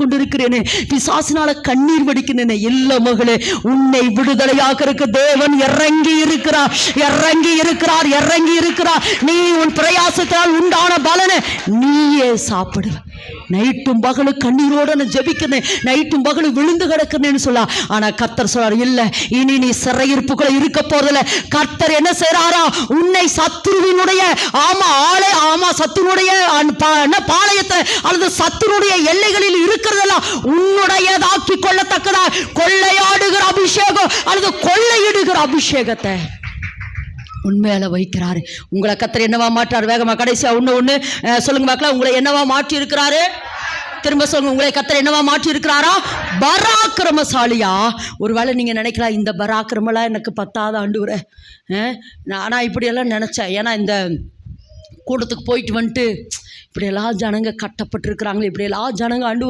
கொண்டிருக்கிறேனே. பிசாசினால கண்ணீர் வடிக்கிறேனே. இல்ல மகளே உன்னை விடுதலையாக இருக்க தேவன் இறங்கி இருக்கிறார். இறங்கி இருக்கிறார் இறங்கி இருக்கிறார். நீ உன் பிரயாசத்தால் உண்டான பலனை நீயே சாப்பிடுவ நைட்டும் பகலு கண்ணீரோட நான் ஜபிக்கிறேன். நைட்டும் பகலு விழுந்து கிடக்கிறேன்னு சொல்லா. ஆனா கத்தர் சொல்றாரு இல்ல இனி நீ சிறையிருப்புக்குள்ள இருக்க போறதில்ல. கத்தர் என்ன செய்றாரா உன்னை சத்துருவினுடைய ஆமா ஆளே ஆமா சத்துருடைய என்ன பாளையத்தை அதாவது சத்துருடைய எல்லைகளில் இருக்கிறதெல்லாம் உன்னுடையதாக்கி கொள்ளத்தக்கதா கொள்ளையாடுகிற அபிஷேகம் அல்லது கொள்ளையிடுகிற அபிஷேகத்தை உண்மையில வைக்கிறாரு. உங்களை கத்தர் என்னவா மாற்றாரு? வேகமா கடைசியா ஒன்று ஒன்று சொல்லுங்க பார்க்கலாம் உங்களை என்னவா மாற்றி இருக்கிறாரு திரும்ப சொல்லுங்க உங்களை கத்தர் என்னவா மாற்றி இருக்கிறாரா பராக்கிரமசாலியா? ஒருவேளை நீங்க நினைக்கலாம் இந்த பராக்கிரமெல்லாம் எனக்கு பத்தாத ஆண்டு நான் இப்படியெல்லாம் நினைச்சேன். ஏன்னா இந்த கூட்டத்துக்கு போயிட்டு வந்துட்டு இப்படியெல்லாம் ஜனங்க கட்டப்பட்டிருக்கிறாங்களே இப்படியெல்லாம் ஜனங்க ஆண்டு